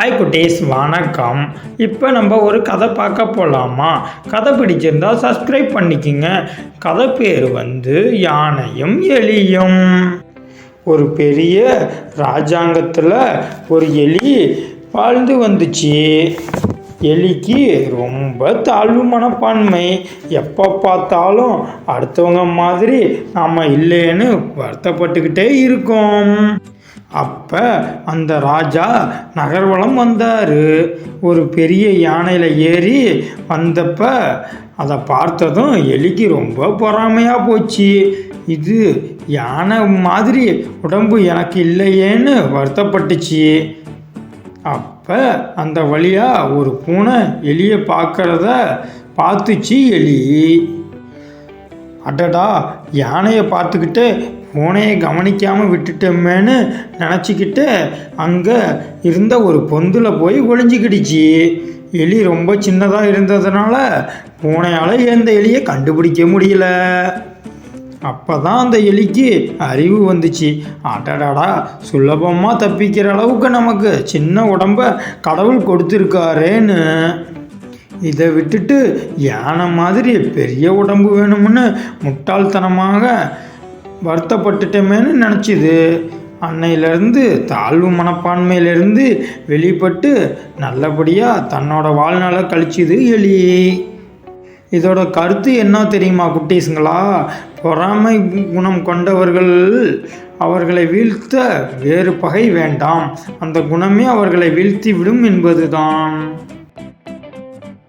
Hi குட்டீஸ் வணக்கம். இப்போ நம்ம ஒரு கதை பார்க்க போகலாமா கதை பிடிச்சிருந்தா சப்ஸ்கிரைப் பண்ணிக்கிங்க. கதை பேர் வந்து யானையும் எலியும். ஒரு பெரிய ராஜாங்கத்தில் ஒரு எலி வாழ்ந்து வந்துச்சு. எலிக்கு ரொம்ப தாழ்வு மனப்பான்மை. எப்போ பார்த்தாலும் அடுத்தவங்க மாதிரி நாம் இல்லைன்னு வருத்தப்பட்டுக்கிட்டே இருக்கோம். அப்போ அந்த ராஜா நகர்வலம் வந்தார். ஒரு பெரிய யானையில் ஏறி வந்தப்போ அதை பார்த்ததும் எலிக்கு ரொம்ப பொறாமையாக போச்சு. இது யானை மாதிரி உடம்பு எனக்கு இல்லையேன்னு வருத்தப்பட்டுச்சு. அப்போ அந்த வழியாக ஒரு பூனை எலியை பார்க்குறத பார்த்துச்சு எலி. அடடா யானையை பார்த்துக்கிட்டு பூனையை கவனிக்காமல் விட்டுட்டோமேன்னு நினச்சிக்கிட்டு அங்கே இருந்த ஒரு பொந்தில் போய் ஒளிஞ்சிக்கிடுச்சு. எலி ரொம்ப சின்னதாக இருந்ததுனால பூனையால் எந்த எலியை கண்டுபிடிக்க முடியல. அப்போ தான் அந்த எலிக்கு அறிவு வந்துச்சு. அடடாடா சுலபமாக தப்பிக்கிற அளவுக்கு நமக்கு சின்ன உடம்ப கடவுள் கொடுத்துருக்காரேன்னு. இதை விட்டுட்டு யானை மாதிரி பெரிய உடம்பு வேணும்னு முட்டாள்தனமாக வருத்தப்பட்டுட்டோமேன்னு நினச்சிது. அன்னையிலேருந்து தாழ்வு மனப்பான்மையிலேருந்து வெளிப்பட்டு நல்லபடியாக தன்னோட வாழ்நாளை கழிச்சுது எலி. இதோட கருத்து என்ன தெரியுமா குட்டீஸுங்களா? பொறாமை குணம் கொண்டவர்கள் அவர்களை வீழ்த்த வேறு பகை வேண்டாம். அந்த குணமே அவர்களை வீழ்த்தி விடும் என்பதுதான்.